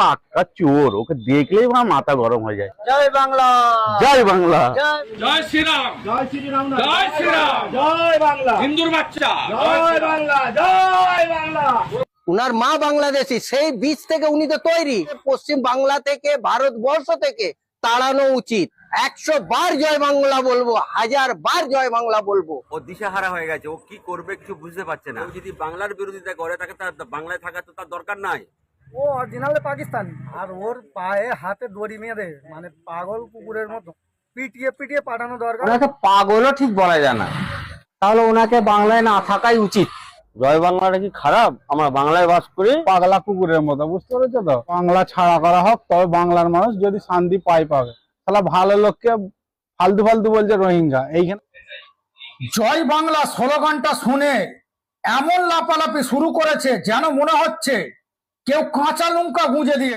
পাক্কা চোর ওকে দেখলেই আমার মাথা গরম হয়ে যায়। জয় বাংলা। জয় বাংলা। জয় জয় শ্রীরাম। জয় শ্রীরাম জয় শ্রীরাম। জয় বাংলা। হিন্দুর বাচ্চা। জয় বাংলা। জয় বাংলা। উনার মা বাংলাদেশি সেই বীজ থেকে উনি তো তৈরি। পশ্চিম বাংলা থেকে ভারতবর্ষ থেকে তাড়ানো উচিত। একশো বার জয় বাংলা বলব হাজার বার জয় বাংলা বলব। ও দিশাহারা হয়ে গেছে ও কি করবে কিছু বুঝতে পারছে না। যদি বাংলার বিরোধিতা করে তাকে তার বাংলায় থাকা তো তার দরকার নাই। ও অরিজিনাল পাকিস্তানি। আর ওর পায়ে হাতে দড়ি বেঁধে মানে পাগল কুকুরের মতো পিটিয়ে পিটিয়ে পাঠানো দরকার। ওনাকে পাগলও ঠিক বলা যায় না। তাহলে ওনাকে বাংলায় না থাকাই উচিত। জয় বাংলাটা কি খারাপ? আমরা বাংলায় বাস করি? পাগলা কুকুরের মতো বুঝতে পেরেছ তো? বাংলা ছাড়া করা হোক তবে বাংলার মানুষ যদি শান্তি পাই পাবে। তাহলে ভালো লোককে ফালতু ফালতু বলছে রোহিঙ্গা। এইখানে জয় বাংলা স্লোগানটা শুনে এমন লাপালাপি শুরু করেছে যেন মনে হচ্ছে কেউ কাঁচা লঙ্কা গুঁজে দিয়ে